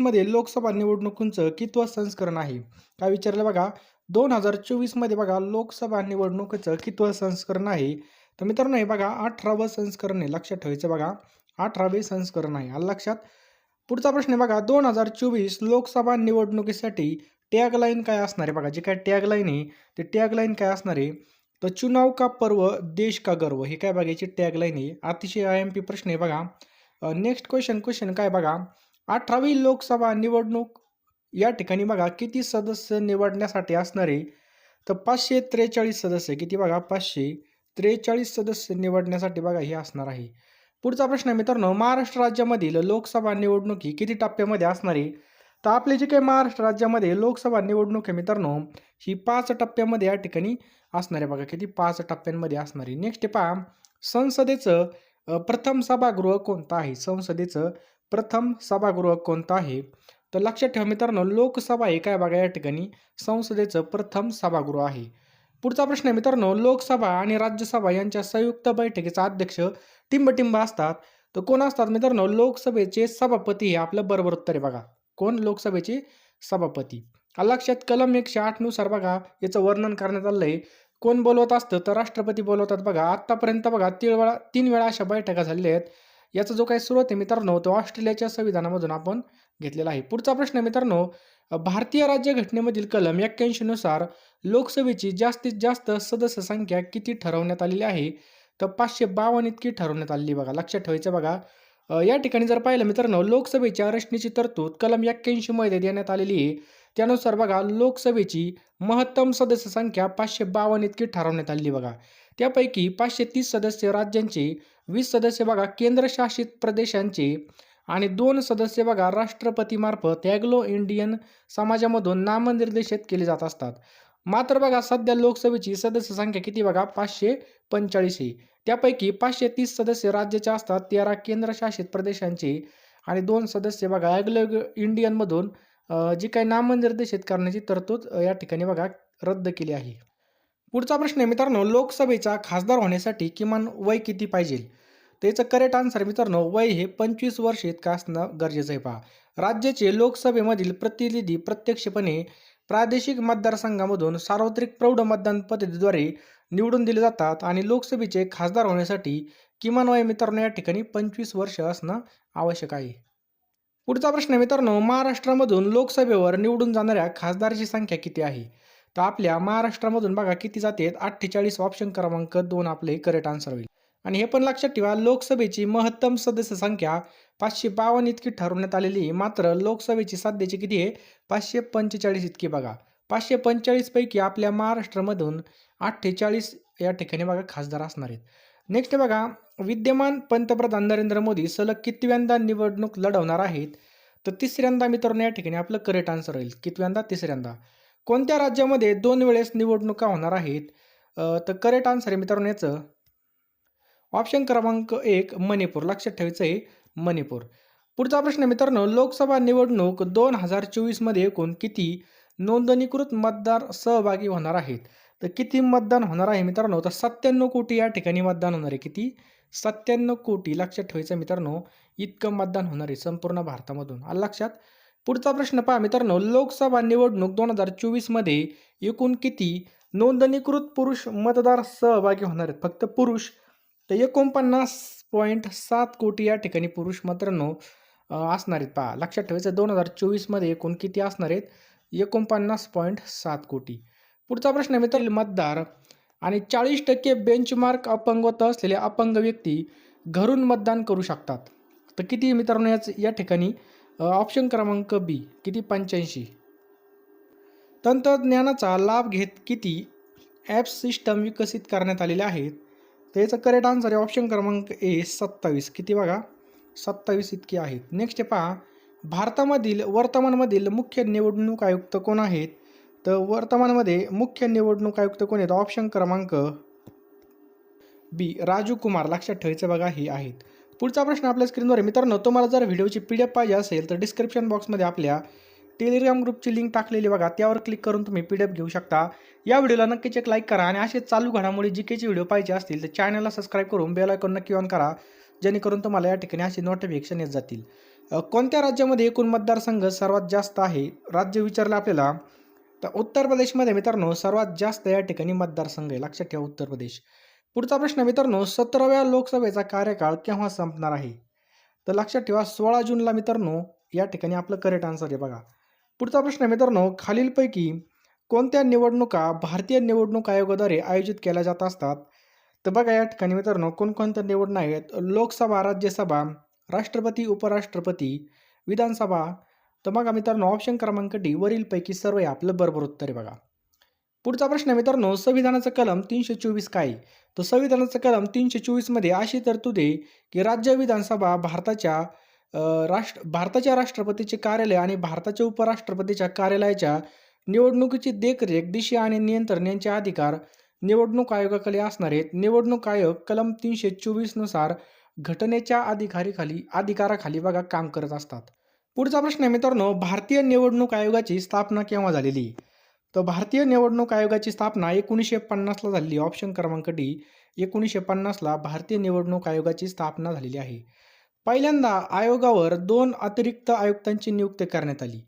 मध्ये लोकसभा निवडणुकांचं कितवं संस्करण आहे? काय विचारलं बघा? दोन हजार चोवीसमध्ये बघा लोकसभा निवडणुकीचं कितवं संस्करण आहे? तर मित्रांनो हे बघा अठरावं संस्करण आहे. लक्षात ठेवायचं बघा अठरावे संस्करण आहे. आलं लक्षात? पुढचा प्रश्न आहे बघा दोन हजार चोवीस लोकसभा निवडणुकीसाठी टॅगलाईन काय असणार आहे बघा? जे काय टॅगलाईन आहे ते टॅगलाईन काय असणार आहे? तर चुनाव का पर्व देश का गर्व? हे काय बघायची टॅगलाईन आहे? अतिशय आय एम पी प्रश्न आहे बघा. नेक्स्ट क्वेश्चन क्वेश्चन काय बघा? अठरावी लोकसभा निवडणूक या ठिकाणी बघा किती सदस्य निवडण्यासाठी असणारे? तर पाचशे त्रेचाळीस सदस्य. किती बघा? पाचशे त्रेचाळीस सदस्य निवडण्यासाठी बघा हे असणार आहे. पुढचा प्रश्न आहे मित्रांनो महाराष्ट्र राज्यामधील लोकसभा निवडणुकी किती टप्प्यामध्ये असणार? आहे तर आपले जे काही महाराष्ट्र राज्यामध्ये लोकसभा निवडणूक आहे मित्रांनो ही पाच टप्प्यामध्ये या ठिकाणी असणार आहे बघा किती? पाच टप्प्यांमध्ये असणार. आहे नेक्स्ट पहा संसदेचं प्रथम सभागृह कोणतं आहे? संसदेचं प्रथम सभागृह कोणतं आहे? तर लक्षात ठेवा मित्रांनो लोकसभा हे काय बघा या ठिकाणी संसदेचं प्रथम सभागृह आहे. पुढचा प्रश्न आहे मित्रांनो लोकसभा आणि राज्यसभा यांच्या संयुक्त बैठकीचा अध्यक्ष टिंबटिंब असतात. तर कोण असतात मित्रांनो? लोकसभेचे सभापती हे आपलं बरोबर उत्तर आहे बघा. कोण? लोकसभेचे सभापती. लक्षात कलम एकशे आठनुसार बघा याचं वर्णन करण्यात आलं आहे कोण बोलवत असतं? तर राष्ट्रपती बोलवतात बघा. आत्तापर्यंत बघा तीन वेळा तीन वेळा अशा बैठका झालेल्या आहेत. याचा जो काही स्रोत आहे मित्रांनो तो ऑस्ट्रेलियाच्या संविधानामधून आपण घेतलेला आहे. पुढचा प्रश्न मित्रांनो भारतीय राज्यघटनेमधील कलम एक्क्याऐंशीनुसार लोकसभेची जास्तीत जास्त सदस्य संख्या किती ठरवण्यात आलेली आहे? तर पाचशे बावन्न इतकी ठरवण्यात आलेली आहे बघा. लक्षात ठेवायचं बघा. या ठिकाणी जर पाहिलं मित्रांनो लोकसभेच्या रचनेची तरतूद कलम एक्क्याऐंशीमध्ये देण्यात आलेली आहे. त्यानुसार बघा लोकसभेची महत्तम सदस्य संख्या पाचशे बावन्न इतकी ठरवण्यात आलेली बघा. त्यापैकी पाचशे तीस सदस्य राज्यांचे वीस सदस्य बघा केंद्रशासित प्रदेशांचे आणि दोन सदस्य बघा राष्ट्रपतीमार्फत ॲग्लो इंडियन समाजामधून नामनिर्देशित केले जात असतात. मात्र बघा सध्या लोकसभेची सदस्य संख्या किती बघा पाचशे पंचेचाळीस ही त्यापैकी पाचशे तीस सदस्य राज्याचे असतात तेरा केंद्रशासित प्रदेशांचे आणि दोन सदस्य बघा ॲग्लो इंडियनमधून जी काही नामनिर्देशित करण्याची तरतूद या ठिकाणी बघा रद्द केली आहे. पुढचा प्रश्न आहे मित्रांनो लोकसभेचा खासदार होण्यासाठी किमान वय किती पाहिजे? त्याचं करेक्ट आन्सर मित्रांनो वय हे पंचवीस वर्ष इतकं असणं गरजेचं आहे पहा. राज्याचे लोकसभेमधील प्रतिनिधी प्रत्यक्षपणे प्रादेशिक मतदारसंघामधून सार्वत्रिक प्रौढ मतदान पद्धतीद्वारे निवडून दिले जातात आणि लोकसभेचे खासदार होण्यासाठी किमान वय मित्रांनो या ठिकाणी पंचवीस वर्ष असणं आवश्यक आहे. पुढचा प्रश्न मित्रांनो महाराष्ट्रामधून लोकसभेवर निवडून जाणाऱ्या खासदाराची संख्या किती आहे? तर आपल्या महाराष्ट्रामधून बघा किती जाते अठ्ठेचाळीस ऑप्शन क्रमांक दोन आपले करेक्ट आन्सर होईल. आणि हे पण लक्षात ठेवा लोकसभेची महत्तम सदस्य संख्या पाचशे बावन्न इतकी ठरवण्यात आलेली आहे. मात्र लोकसभेची सध्याची किती आहे? पाचशे पंचेचाळीस इतकी बघा. पाचशे पंचेचाळीसपैकी आपल्या महाराष्ट्रामधून अठ्ठेचाळीस या ठिकाणी बघा खासदार असणार आहेत. नेक्स्ट बघा विद्यमान पंतप्रधान नरेंद्र मोदी सलग कितव्यांदा निवडणूक लढवणार आहेत? तर तिसऱ्यांदा मित्रांनो या ठिकाणी आपलं करेक्ट आन्सर होईल. कितव्यांदा? तिसऱ्यांदा. कोणत्या राज्यामध्ये दोन वेळेस निवडणुका होणार आहेत? तर करेक्ट आन्सर आहे मित्रांनो याचं. ऑप्शन क्रमांक एक मणिपूर. लक्षात ठेवायचं आहे मणिपूर. पुढचा प्रश्न मित्रांनो लोकसभा निवडणूक दोन हजार चोवीसमध्ये एकूण किती नोंदणीकृत मतदार सहभागी होणार आहेत? तर किती मतदान होणार आहे मित्रांनो? तर सत्त्याण्णव कोटी या ठिकाणी मतदान होणार आहे. किती? सत्त्याण्णव कोटी. लक्षात ठेवायचं मित्रांनो इतकं मतदान होणार आहे संपूर्ण भारतामधून. आलं लक्षात? पुढचा प्रश्न पहा मित्रांनो. लोकसभा निवडणूक दोन हजार चोवीसमध्ये एकूण किती नोंदणीकृत पुरुष मतदार सहभागी होणार आहेत? फक्त पुरुष. तर एकोणपन्नास पॉईंट सात कोटी या ठिकाणी पुरुष मित्रांनो असणार आहेत पहा. लक्षात ठेवायचं दोन हजार चोवीसमध्ये एकूण किती असणार आहेत? एकोणपन्नास पॉईंट सात कोटी. पुढचा प्रश्न आहे मतदार आणि चाळीस टक्के बेंचमार्क अपंगत्व असलेले अपंग व्यक्ती घरून मतदान करू शकतात. तर किती मित्रांनो याच या ठिकाणी ऑप्शन क्रमांक बी किती पंच्याऐंशी? तंत्रज्ञानाचा लाभ घेत किती ॲप सिस्टम विकसित करण्यात आलेले आहेत? त्याचं करेक्ट आन्सर आहे ऑप्शन क्रमांक ए सत्तावीस. किती बघा? सत्तावीस इतकी आहेत. नेक्स्ट पहा. भारतामधील वर्तमानमधील मुख्य निवडणूक आयुक्त कोण आहेत? तर वर्तमानमध्ये मुख्य निवडणूक आयुक्त कोण आहेत? ऑप्शन क्रमांक बी राजू कुमार. लक्षात ठेवायचं बघा हे आहेत. पुढचा प्रश्न आपल्या स्क्रीनवर आहे. मित्रांनो तुम्हाला जर व्हिडिओची पी डी एफ पाहिजे असेल तर डिस्क्रिप्शन बॉक्समध्ये आपल्या टेलिग्राम ग्रुपची लिंक टाकलेली बघा. त्यावर क्लिक करून तुम्ही पी डी एफ घेऊ शकता. या व्हिडिओला नक्कीच एक लाईक करा आणि असे चालू घडामोडी जी केचे व्हिडिओ पाहिजे असतील तर चॅनलला सबस्क्राईब करून बेल आयकॉन नक्की ऑन करा. जेणेकरून तुम्हाला या ठिकाणी असे नोटिफिकेशन येत जातील. कोणत्या राज्यामध्ये एकूण मतदारसंघ सर्वात जास्त आहे? राज्य विचारलं आपल्याला. तर उत्तर प्रदेशमध्ये मित्रांनो सर्वात जास्त या ठिकाणी मतदारसंघ आहे. लक्षात ठेवा उत्तर प्रदेश. पुढचा प्रश्न मित्रांनो सतराव्या लोकसभेचा कार्यकाळ केव्हा संपणार आहे? तर लक्षात ठेवा सोळा जूनला मित्रांनो या ठिकाणी आपलं करेक्ट आन्सर आहे बघा. पुढचा प्रश्न मित्रांनो खालीलपैकी कोणत्या निवडणुका भारतीय निवडणूक आयोगाद्वारे आयोजित केल्या जात असतात? तर बघा या ठिकाणी मित्रांनो कोणकोणत्या निवडणुका आहेत? लोकसभा राज्यसभा राष्ट्रपती उपराष्ट्रपती विधानसभा. तर बघा मित्रांनो ऑप्शन क्रमांक डी वरीलपैकी सर्व आहे आपलं बरोबर उत्तर आहे बघा. पुढचा प्रश्न आहे मित्रांनो संविधानाचं कलम तीनशे चोवीस काय? आहे? तर संविधानाचं कलम तीनशे चोवीसमध्ये अशी तरतूद आहे की राज्य विधानसभा भारताच्या राष्ट्र भारताच्या राष्ट्रपतीचे कार्यालय आणि भारताच्या उपराष्ट्रपतीच्या कार्यालयाच्या निवडणुकीची देखरेख दिशा आणि नियंत्रण यांचे अधिकार निवडणूक आयोगाखाली असणार आहेत. निवडणूक आयोग कलम तीनशे चोवीसनुसार घटनेच्या अधिकारीखाली अधिकाराखाली बघा काम करत असतात. पुढचा प्रश्न आहे मित्रांनो भारतीय निवडणूक आयोगाची स्थापना केव्हा झालेली? तर भारतीय निवडणूक आयोगाची स्थापना एकोणीसशे पन्नासला झालेली. ऑप्शन क्रमांक डी एकोणीसशे पन्नासला भारतीय निवडणूक आयोगाची स्थापना झालेली आहे. पहिल्यांदा आयोगावर दोन अतिरिक्त आयुक्तांची नियुक्ती करण्यात आली.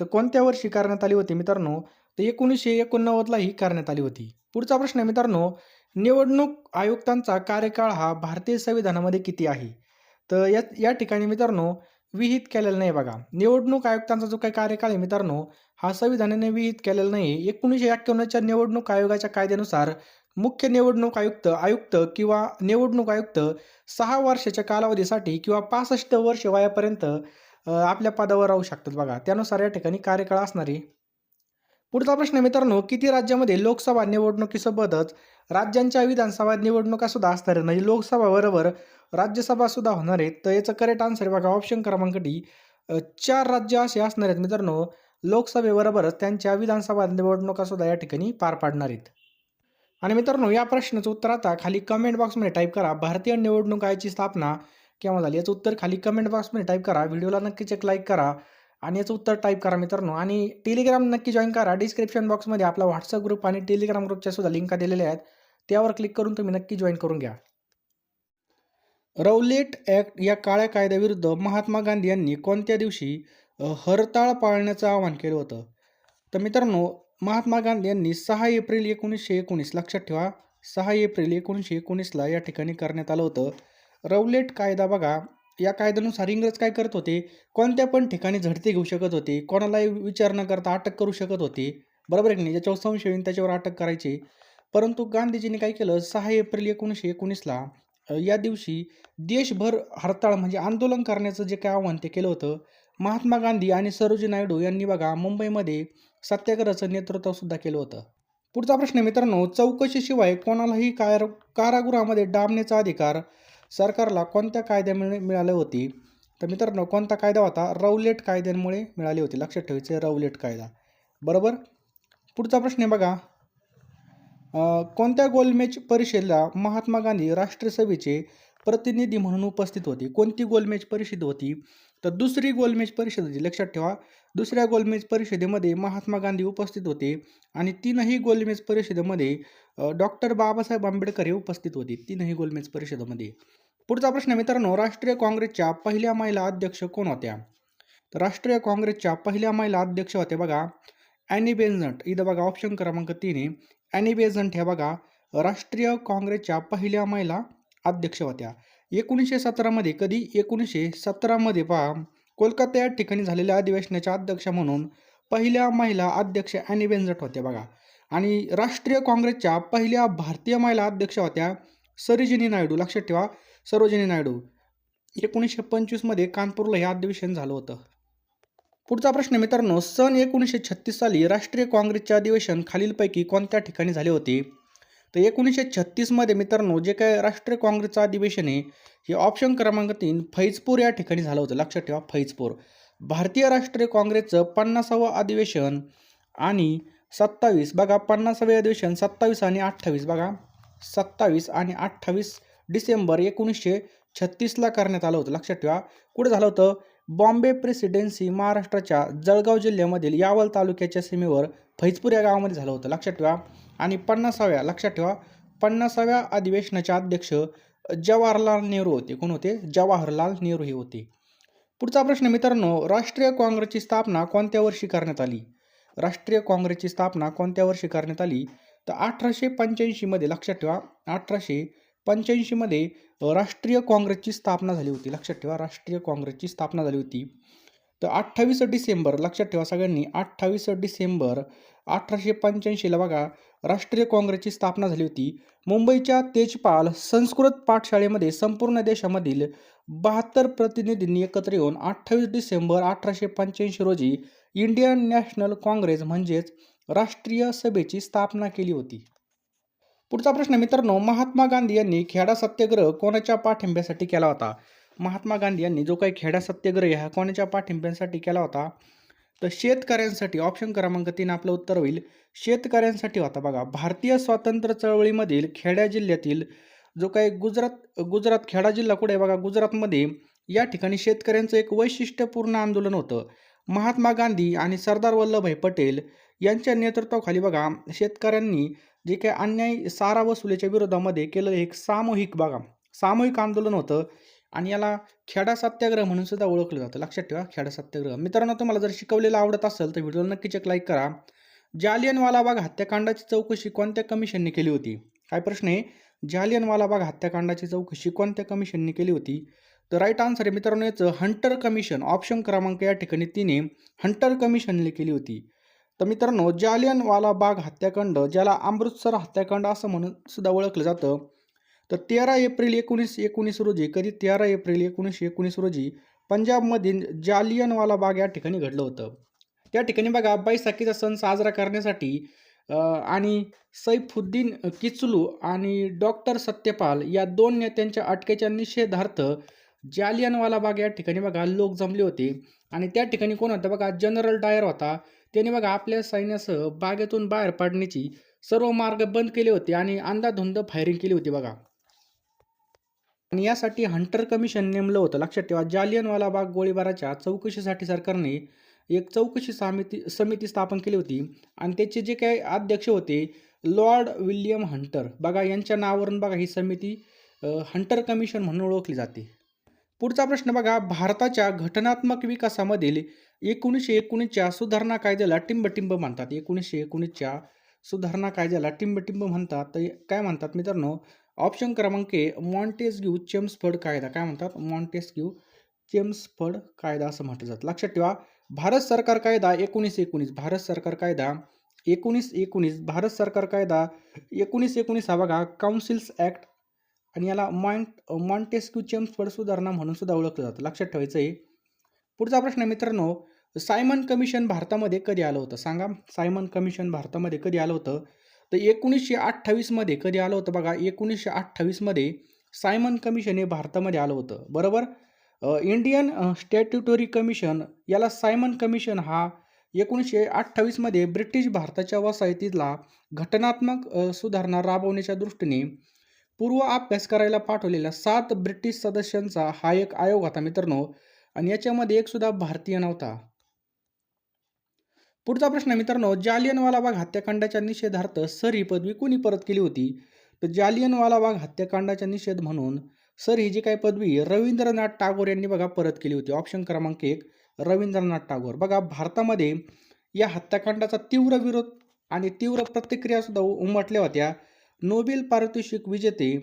तर कोणत्या वर्षी करण्यात आली होती मित्रांनो? तर एकोणीसशे एकोणनव्वदला ही करण्यात आली होती. पुढचा प्रश्न आहे मित्रांनो निवडणूक आयुक्तांचा कार्यकाळ हा भारतीय संविधानामध्ये किती आहे? तर या या ठिकाणी मित्रांनो विहित केलेलं नाही बघा. निवडणूक आयुक्तांचा जो काही कार्यकाळ आहे मित्रांनो हा संविधानाने विहित केलेला नाही. एकोणीसशे एक्क्याण्णवच्या निवडणूक आयोगाच्या कायद्यानुसार मुख्य निवडणूक आयुक्त आयुक्त किंवा निवडणूक आयुक्त सहा वर्षाच्या कालावधीसाठी किंवा पासष्ट वर्ष वयापर्यंत आपल्या पदावर राहू शकतात बघा. त्यानुसार या ठिकाणी कार्यकाळ असणार. आहे पुढचा प्रश्न मित्रांनो किती राज्यामध्ये लोकसभा निवडणुकीसोबतच राज्यांच्या विधानसभा निवडणुका सुद्धा असणार? आहेत म्हणजे लोकसभा बरोबर राज्यसभा सुद्धा होणार आहेत. तर याचं करेक्ट आन्सर बघा ऑप्शन क्रमांक डी चार राज्य असे असणार आहेत मित्रांनो. लोकसभेबरोबरच त्यांच्या विधानसभा निवडणुका सुद्धा या ठिकाणी पार पाडणार आहेत. आणि मित्रांनो या प्रश्नाचं उत्तर आता खाली कमेंट बॉक्समध्ये टाईप करा. भारतीय निवडणूक आयोगाची स्थापना केव्हा झाली? याचं उत्तर खाली कमेंट बॉक्समध्ये टाईप करा. व्हिडिओला नक्कीच एक लाईक करा. आणि याचं उत्तर टाईप करा मित्रांनो. आणि टेलिग्राम नक्की जॉईन करा. डिस्क्रिप्शन बॉक्समध्ये आपला व्हॉट्सअप ग्रुप आणि टेलिग्राम ग्रुपच्या सुद्धा लिंका दिलेल्या आहेत. त्यावर क्लिक करून तुम्ही नक्की जॉईन करून घ्या. रौलेट ॲक्ट या काळ्या कायद्याविरुद्ध महात्मा गांधी यांनी कोणत्या दिवशी हरताळ पाळण्याचं आवाहन केलं होतं. तर मित्रांनो महात्मा गांधी यांनी सहा एप्रिल एकोणीसशे एकोणीस लक्षात ठेवा सहा एप्रिल एकोणीसशे एकोणीसला या ठिकाणी करण्यात आलं होतं. रौलेट कायदा बघा या कायद्यानुसार इंग्रज काय करत होते? कोणत्या पण ठिकाणी झडती घेऊ शकत होते. कोणालाही विचार न करता अटक करू शकत होते. बरोबर आहे की नाही? ज्याच्यावर संशय येईल त्याच्यावर अटक करायची. परंतु गांधीजींनी काय केलं? सहा एप्रिल एकोणीसशे एकोणीसला या दिवशी देशभर हरताळ म्हणजे आंदोलन करण्याचं जे काय आव्हान ते केलं होतं. महात्मा गांधी आणि सरोजी नायडू यांनी बघा मुंबईमध्ये सत्याग्रहाचं नेतृत्वसुद्धा केलं होतं. पुढचा प्रश्न मित्रांनो चौकशीशिवाय कोणालाही कार कारागृहामध्ये डांबण्याचा अधिकार सरकारला कोणत्या कायद्यामुळे मिळाले होती? तर मित्रांनो कोणता कायदा होता? रौलेट कायद्यांमुळे मिळाली होती. लक्षात ठेवायचे रौलेट कायदा. बरोबर? पुढचा प्रश्न आहे बघा. कोणत्या गोलमेज परिषदेला महात्मा गांधी राष्ट्रीय सभेचे प्रतिनिधी म्हणून उपस्थित होते. कोणती गोलमेज परिषद होती? तर दुसरी गोलमेज परिषद होती. लक्षात ठेवा. दुसऱ्या गोलमेज परिषदेमध्ये महात्मा गांधी उपस्थित होते आणि तीनही गोलमेज परिषदेमध्ये डॉक्टर बाबासाहेब आंबेडकर हे उपस्थित होते तीनही गोलमेज परिषदेमध्ये. पुढचा प्रश्न मित्रांनो राष्ट्रीय काँग्रेसच्या पहिल्या महिला अध्यक्ष कोण होत्या? तर राष्ट्रीय काँग्रेसच्या पहिल्या महिला अध्यक्ष होत्या बघा ॲनी बेझंट इथं बघा ऑप्शन क्रमांक तीन आहे. ॲनी बेझंट ह्या बघा राष्ट्रीय काँग्रेसच्या पहिल्या महिला अध्यक्ष होत्या. एकोणीसशे सतरामध्ये कधी एकोणीसशे सतरामध्ये पहा कोलकाता या ठिकाणी झालेल्या अधिवेशनाच्या अध्यक्ष म्हणून पहिल्या महिला अध्यक्ष अॅनी बेंझट होत्या बघा. आणि राष्ट्रीय काँग्रेसच्या पहिल्या भारतीय महिला अध्यक्ष होत्या सरोजिनी नायडू. लक्षात ठेवा सरोजिनी नायडू. एकोणीसशे पंचवीसमध्ये कानपूरला हे अधिवेशन झालं होतं. पुढचा प्रश्न मित्रांनो सन एकोणीसशे छत्तीस साली राष्ट्रीय काँग्रेसचे अधिवेशन खालीलपैकी कोणत्या ठिकाणी झाले होते? तर एकोणीसशे छत्तीसमध्ये मित्रांनो जे काय राष्ट्रीय काँग्रेसचं अधिवेशन आहे हे ऑप्शन क्रमांक तीन फैजपूर या ठिकाणी झालं होतं. लक्षात ठेवा फैजपूर. भारतीय राष्ट्रीय काँग्रेसचं पन्नासावं अधिवेशन आणि सत्तावीस. बघा पन्नासावे अधिवेशन सत्तावीस आणि अठ्ठावीस. बघा सत्तावीस आणि अठ्ठावीस डिसेंबर एकोणीसशे छत्तीसला करण्यात आलं होतं. लक्षात ठेवा. कुठे झालं होतं? बॉम्बे प्रेसिडेन्सी महाराष्ट्राच्या जळगाव जिल्ह्यामधील यावल तालुक्याच्या सीमेवर फैजपूर या गावामध्ये झालं होतं. लक्षात ठेवा. आणि पन्नासाव्या लक्षात ठेवा पन्नासाव्या अधिवेशनाचे अध्यक्ष जवाहरलाल नेहरू होते. कोण होते? जवाहरलाल नेहरू हे होते. पुढचा प्रश्न मित्रांनो राष्ट्रीय काँग्रेसची स्थापना कोणत्या वर्षी करण्यात आली? राष्ट्रीय काँग्रेसची स्थापना कोणत्या वर्षी करण्यात आली? तर अठराशे पंच्याऐंशीमध्ये लक्षात ठेवा अठराशे पंच्याऐंशीमध्ये राष्ट्रीय काँग्रेसची स्थापना झाली होती. लक्षात ठेवा राष्ट्रीय काँग्रेसची स्थापना झाली होती. तर अठ्ठावीस डिसेंबर लक्षात ठेवा सगळ्यांनी अठ्ठावीस डिसेंबर अठराशे पंच्याऐंशीला बघा राष्ट्रीय काँग्रेसची स्थापना झाली होती. मुंबईच्या तेजपाल संस्कृत पाठशाळेमध्ये संपूर्ण देशामधील बहात्तर प्रतिनिधींनी एकत्र येऊन अठ्ठावीस डिसेंबर अठराशे पंच्याऐंशी रोजी इंडियन नॅशनल काँग्रेस म्हणजेच राष्ट्रीय सभेची स्थापना केली होती. पुढचा प्रश्न मित्रांनो महात्मा गांधी यांनी खेडा सत्याग्रह कोणाच्या पाठिंब्यासाठी केला होता? महात्मा गांधी यांनी जो काही खेडा सत्याग्रह हा कोणाच्या पाठिंब्यासाठी केला होता? तर शेतकऱ्यांसाठी ऑप्शन क्रमांक तीन आपलं उत्तर होईल. शेतकऱ्यांसाठी होता बघा भारतीय स्वातंत्र्य चळवळीमधील खेड्या जिल्ह्यातील जो काही गुजरात गुजरात खेडा जिल्हा कुठे आहे बघा गुजरातमध्ये या ठिकाणी शेतकऱ्यांचं एक वैशिष्ट्यपूर्ण आंदोलन होतं. महात्मा गांधी आणि सरदार वल्लभभाई पटेल यांच्या नेतृत्वाखाली बघा शेतकऱ्यांनी जे काही अन्याय सारा वसुलीच्या विरोधामध्ये केलेलं एक सामूहिक बघा सामूहिक आंदोलन होतं. आणि याला खेडा सत्याग्रह म्हणून सुद्धा ओळखलं जातं. लक्षात ठेवा खेडा सत्याग्रह. मित्रांनो तुम्हाला जर शिकवलेलं आवडत असेल तर व्हिडिओ नक्कीच एक लाईक करा. जालियनवाला बाग हत्याकांडाची चौकशी कोणत्या कमिशनने केली होती? काय प्रश्न आहे? जालियनवाला बाग हत्याकांडाची चौकशी कोणत्या कमिशनने केली होती? तर राईट आन्सर आहे मित्रांनो याचं हंटर कमिशन ऑप्शन क्रमांक या ठिकाणी तिने हंटर कमिशनने केली होती. तर मित्रांनो जालियनवाला बाग हत्याकांड ज्याला अमृतसर हत्याकांड असं म्हणून सुद्धा ओळखलं जातं तर तेरा एप्रिल एकोणीस एकोणीस रोजी कधी तेरा एप्रिल एकोणीसशे एकोणीस रोजी पंजाबमधील जालियनवाला बाग या ठिकाणी घडलं होतं. त्या ठिकाणी बघा बैसाखीचा सण साजरा करण्यासाठी आणि सैफुद्दीन किचलू आणि डॉक्टर सत्यपाल या दोन नेत्यांच्या अटकेच्या निषेधार्थ जालियनवाला बाग या ठिकाणी बघा लोक जमले होते. आणि त्या ठिकाणी कोण होतं बघा जनरल डायर होता. त्याने बघा आपल्या सैन्यासह बागेतून बाहेर पाडण्याची सर्व मार्ग बंद केले होते आणि अंदाधुंद फायरिंग केली होती बघा. आणि यासाठी हंटर कमिशन नेमलं होतं. लक्षात ठेवा जालियनवाला बाग गोळीबाराच्या चौकशीसाठी सरकारने एक चौकशी समिती समिती स्थापन केली होती आणि त्याचे जे काही अध्यक्ष होते लॉर्ड विल्यम हंटर. बघा यांच्या नावावरून बघा ही समिती हंटर कमिशन म्हणून ओळखली जाते. पुढचा प्रश्न बघा भारताच्या घटनात्मक विकासामधील एकोणीसशे एकोणीसच्या सुधारणा कायद्याला टिंबटिंब म्हणतात. एकोणीसशे एकोणीसच्या सुधारणा कायद्याला टिंबटिंब म्हणतात. तर काय म्हणतात मित्रांनो ऑप्शन क्रमांक ए मॉन्टेस्ग्यू चेम्सफर्ड कायदा. काय म्हणतात? मॉन्टेस्ग्यू चेम्सफर्ड कायदा असं म्हटलं जातं. लक्षात ठेवा भारत सरकार कायदा एकोणीस एकोणीस भारत सरकार कायदा एकोणीस एकोणीस भारत सरकार कायदा एकोणीस एकोणीस हा बघा काउन्सिल्स ॲक्ट आणि याला मॉन्ट मॉन्टेस्क्यू चेम्सफर्ड सुधारणा म्हणून सुद्धा ओळखलं जातं. लक्षात ठेवायचं आहे. पुढचा प्रश्न मित्रांनो सायमन कमिशन भारतामध्ये कधी आलं होतं? सांगा. सायमन कमिशन भारतामध्ये कधी आलं होतं? तर एकोणीसशे अठ्ठावीसमध्ये कधी आलं होतं बघा? एकोणीसशे अठ्ठावीसमध्ये सायमन कमिशन हे भारतामध्ये आलं होतं. बरोबर? इंडियन स्टॅट्युटरी कमिशन याला सायमन कमिशन हा एकोणीसशे अठ्ठावीसमध्ये ब्रिटिश भारताच्या वसाहतीला घटनात्मक सुधारणा राबवण्याच्या दृष्टीने पूर्व अभ्यास करायला पाठवलेल्या सात ब्रिटिश सदस्यांचा हा एक आयोग होता मित्रांनो. आणि याच्यामध्ये एक सुद्धा भारतीय नव्हता. पुढचा प्रश्न मित्रांनो जालियनवाला बाग हत्याकांडाच्या निषेधार्थ सर ही पदवी कोणी परत केली होती? तर जालियनवाला बाग हत्याकांडाच्या निषेध म्हणून सर ही जी काही पदवी रवींद्रनाथ टागोर यांनी बघा परत केली होती. ऑप्शन क्रमांक एक रवींद्रनाथ टागोर. बघा भारतामध्ये या हत्याकांडाचा तीव्र विरोध आणि तीव्र प्रतिक्रिया सुद्धा उमटल्या होत्या. नोबेल पारितोषिक विजेते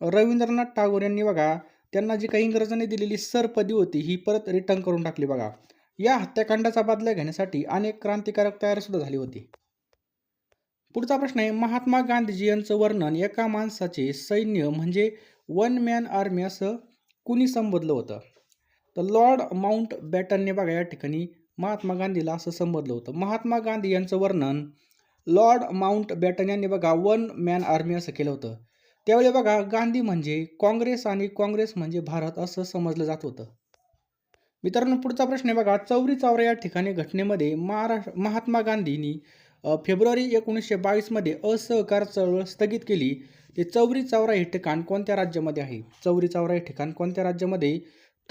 रवींद्रनाथ टागोर यांनी बघा त्यांना जी काही इंग्रजांनी दिलेली सर पदवी होती ही परत रिटर्न करून टाकली बघा. या हत्याकांडाचा बदला घेण्यासाठी अनेक क्रांतिकारक तयार सुद्धा झाली होती. पुढचा प्रश्न आहे महात्मा गांधीजी यांचं वर्णन एका माणसाचे सैन्य म्हणजे वन मॅन आर्मी असं कुणी संबोधलं होतं? तर लॉर्ड माउंट बॅटनने बघा या ठिकाणी महात्मा गांधीला असं संबोधलं होतं. महात्मा गांधी यांचं वर्णन लॉर्ड माउंट बॅटन यांनी बघा वन मॅन आर्मी असं केलं होतं. त्यावेळी बघा गांधी म्हणजे काँग्रेस आणि काँग्रेस म्हणजे भारत असं समजलं जात होतं. मित्रांनो पुढचा प्रश्न आहे बघा. चौरी चौरा या ठिकाणी घटनेमध्ये महाराष्ट्र महात्मा गांधींनी फेब्रुवारी एकोणीसशे बावीसमध्ये असहकार चळवळ स्थगित केली. ते चौरी चौरा हे ठिकाण कोणत्या राज्यामध्ये आहे? चौरी चौरा हे ठिकाण कोणत्या राज्यामध्ये?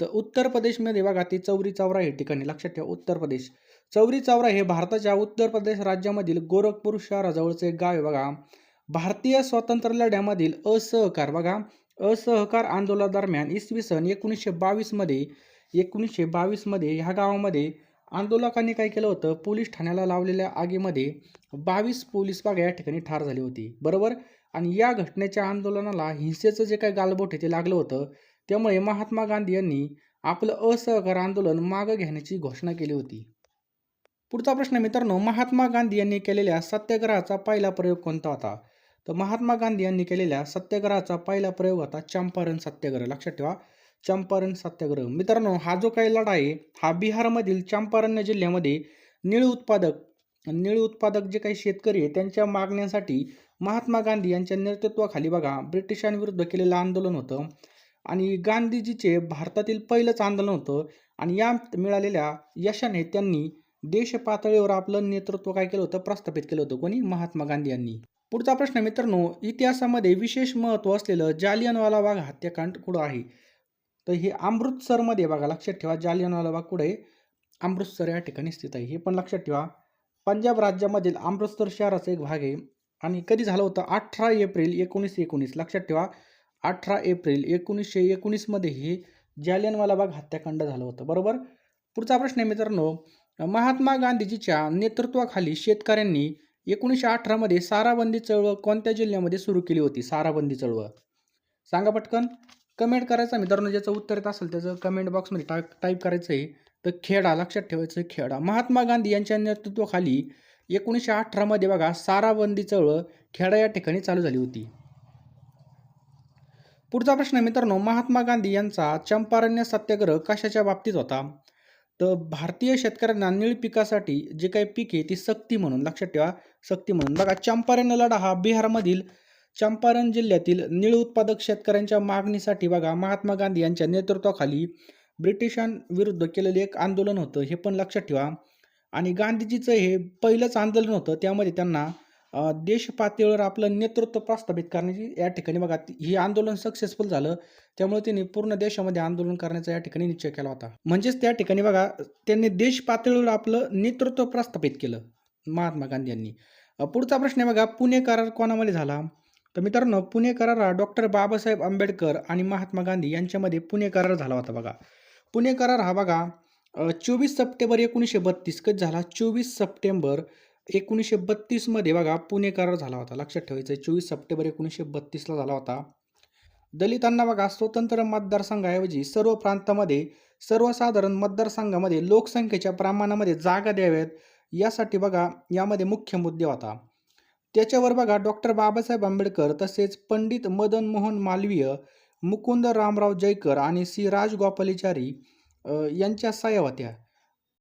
तर उत्तर प्रदेशमध्ये बघा ते चौरी चौरा हे ठिकाणी लक्षात ठेवा. उत्तर प्रदेश. चौरी चौरा हे भारताच्या उत्तर प्रदेश राज्यामधील गोरखपूर शहराजवळचे गाव आहे बघा. भारतीय स्वातंत्र्य लढ्यामधील असहकार बघा. असहकार आंदोलनादरम्यान इसवी सन एकोणीसशे बावीसमध्ये एकोणीसशे बावीसमध्ये ह्या गावामध्ये आंदोलकांनी काय केलं होतं? पोलीस ठाण्याला लावलेल्या आगीमध्ये बावीस पोलीस बाग या ठिकाणी ठार झाले होते. बरोबर? आणि या घटनेच्या आंदोलनाला हिंसेचं जे काही गालबोट आहे ते लागलं होतं. त्यामुळे महात्मा गांधी यांनी आपलं असहकार आंदोलन मागं घेण्याची घोषणा केली होती. पुढचा प्रश्न मित्रांनो महात्मा गांधी यांनी केलेल्या सत्याग्रहाचा पहिला प्रयोग कोणता होता? तर महात्मा गांधी यांनी केलेल्या सत्याग्रहाचा पहिला प्रयोग होता चंपारण सत्याग्रह. लक्षात ठेवा. चंपारण सत्याग्रह. मित्रांनो हा जो काही लढा आहे हा बिहारमधील चंपारण्य जिल्ह्यामध्ये निळ उत्पादक निळ उत्पादक जे काही शेतकरी आहे त्यांच्या मागण्यांसाठी महात्मा गांधी यांच्या नेतृत्वाखाली बघा ब्रिटिशांविरुद्ध केलेलं आंदोलन होतं आणि गांधीजीचे भारतातील पहिलंच आंदोलन होतं आणि या मिळालेल्या यशाने त्यांनी देश पातळीवर आपलं नेतृत्व काय केलं होतं? प्रस्थापित केलं होतं. कोणी? महात्मा गांधी यांनी. पुढचा प्रश्न मित्रांनो इतिहासामध्ये विशेष महत्त्व असलेलं जालियनवाला बाग हत्याकांड कुठं आहे? तर हे अमृतसरमध्ये बघा लक्षात ठेवा जालियनवाला बाग कुठे अमृतसर या ठिकाणी स्थित आहे. हे पण लक्षात ठेवा. पंजाब राज्यामधील अमृतसर शहराचा एक भाग आहे आणि कधी झालं होतं? अठरा एप्रिल एकोणीसशे एकोणीस. लक्षात ठेवा अठरा एप्रिल एकोणीसशे एकोणीसमध्ये हे जालियनवाला बाग हत्याकांड झालं होतं. बरोबर? पुढचा प्रश्न आहे मित्रांनो महात्मा गांधीजीच्या नेतृत्वाखाली शेतकऱ्यांनी एकोणीसशे अठरामध्ये साराबंदी चळवळ कोणत्या जिल्ह्यामध्ये सुरू केली होती? साराबंदी चळवळ. सांगा पटकन. कमेंट करायचं मित्रांनो ज्याचं उत्तर येत असेल त्याचं कमेंट बॉक्समध्ये टाक टाईप करायचं आहे तर खेडा लक्षात ठेवायचं खेडा. महात्मा गांधी यांच्या नेतृत्वाखाली एकोणीसशे अठरामध्ये बघा साराबंदी चळवळ खेडा या ठिकाणी चालू झाली होती. पुढचा प्रश्न मित्रांनो महात्मा गांधी यांचा चंपारण्य सत्याग्रह कशाच्या बाबतीत होता? तर भारतीय शेतकऱ्यांना निळ पिकासाठी जे काही पीक आहे ती सक्ती म्हणून लक्षात ठेवा सक्ती म्हणून. बघा चंपारण्य लढा हा बिहारमधील चंपारण जिल्ह्यातील निळ उत्पादक शेतकऱ्यांच्या मागणीसाठी बघा महात्मा गांधी यांच्या नेतृत्वाखाली ब्रिटिशांविरुद्ध केलेलं एक आंदोलन होतं हे पण लक्षात ठेवा. आणि गांधीजीचं हे पहिलंच आंदोलन होतं त्यामध्ये त्यांना देश पातळीवर आपलं नेतृत्व प्रस्थापित करण्याची या ठिकाणी बघा हे आंदोलन सक्सेसफुल झालं. त्यामुळे त्यांनी पूर्ण देशामध्ये आंदोलन करण्याचा या ठिकाणी निश्चय केला होता. म्हणजेच त्या ठिकाणी बघा त्यांनी देश पातळीवर आपलं नेतृत्व प्रस्थापित केलं महात्मा गांधी यांनी. पुढचा प्रश्न आहे बघा पुणे करार कोणामध्ये झाला? तर मित्रांनो पुणे करार हा डॉक्टर बाबासाहेब आंबेडकर आणि महात्मा गांधी यांच्यामध्ये पुणे करार झाला होता बघा. पुणे करार हा बघा चोवीस सप्टेंबर एकोणीसशे बत्तीस कधी झाला? चोवीस सप्टेंबर एकोणीसशे बत्तीसमध्ये बघा पुणे करार झाला होता. लक्षात ठेवायचं आहे चोवीस सप्टेंबर एकोणीसशे बत्तीसला झाला होता. दलितांना बघा स्वतंत्र मतदारसंघाऐवजी सर्व प्रांतामध्ये सर्वसाधारण मतदारसंघामध्ये लोकसंख्येच्या प्रमाणामध्ये जागा द्याव्यात यासाठी बघा यामध्ये मुख्य मुद्दे होता. त्याच्यावर बघा डॉक्टर बाबासाहेब आंबेडकर तसेच पंडित मदन मोहन मालवीय मुकुंद रामराव जयकर आणि सी राजगोपालाचारी यांच्या साया होत्या.